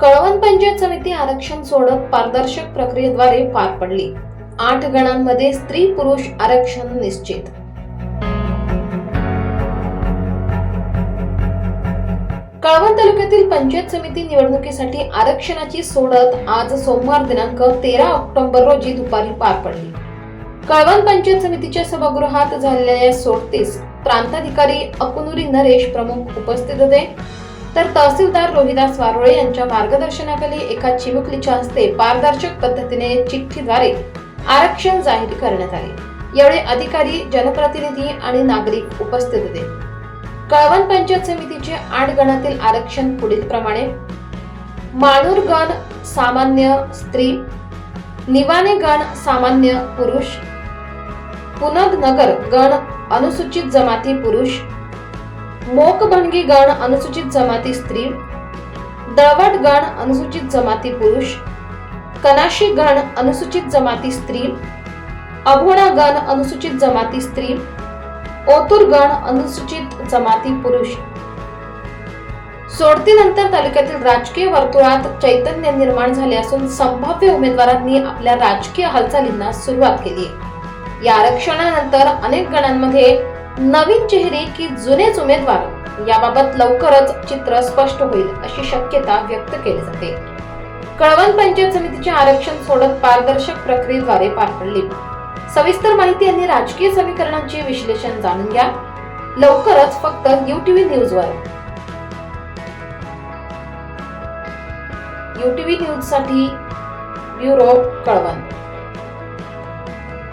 कळवण पंचायत समिती आरक्षण सोडत पारदर्शक प्रक्रियेद्वारे पार पडली. आठ गणांमध्ये स्त्री पुरुष आरक्षण निश्चित. कळवण तालुक्यातील पंचायत समिती निवडणुकीसाठी आरक्षणाची सोडत आज सोमवार दिनांक तेरा ऑक्टोबर रोजी दुपारी पार पडली. कळवण पंचायत समितीच्या सभागृहात झालेल्या या सोडतीस प्रांताधिकारी अकुनुरी नरेश प्रमुख उपस्थित होते. तर तहसीलदार रोहिदास वारोळे यांच्या मार्गदर्शनाखाली एका चिमुकलीच्या हस्ते पारदर्शक पद्धतीने चिठ्ठीद्वारे आरक्षण जाहीर करण्यात आले. यावेळी अधिकारी जनप्रतिनिधी आणि नागरिक उपस्थित होते. कळवण पंचायत समितीचे आठ गणातील आरक्षण पुढील प्रमाणे. माणूर गण सामान्य स्त्री निवाने गण सामान्य पुरुष पुनद नगर गण अनुसूचित जमाती पुरुष मोकभणगी गण अनुसूचित जमाती स्त्री दळवट गण अनुसूचित जमाती पुरुष कनाशी गण अनुसूचित जमाती स्त्री अभोणा गण अनुसूचित जमाती स्त्री ओतूर गण अनुसूचित जमाती पुरुष. सोडतीनंतर तालुक्यातील राजकीय वर्तुळात चैतन्य निर्माण झाले असून संभाव्य उमेदवारांनी आपल्या राजकीय हालचालींना सुरुवात केली. या आरक्षणानंतर अनेक गणांमध्ये नवीन चेहरे की जुनेच उमेदवार याबाबत लवकरच चित्र स्पष्ट होईल अशी शक्यता व्यक्त केली जाते. कळवण पंचायत समितीचे आरक्षण सोडत पारदर्शक प्रक्रियेद्वारे पार पडली. सविस्तर माहिती आणि राजकीय समीकरणांचे विश्लेषण जाणून घ्या. लवकरच फक्त यू टीव्ही न्यूजवर. यू टीव्ही न्यूजसाठी ब्युरो कळवण.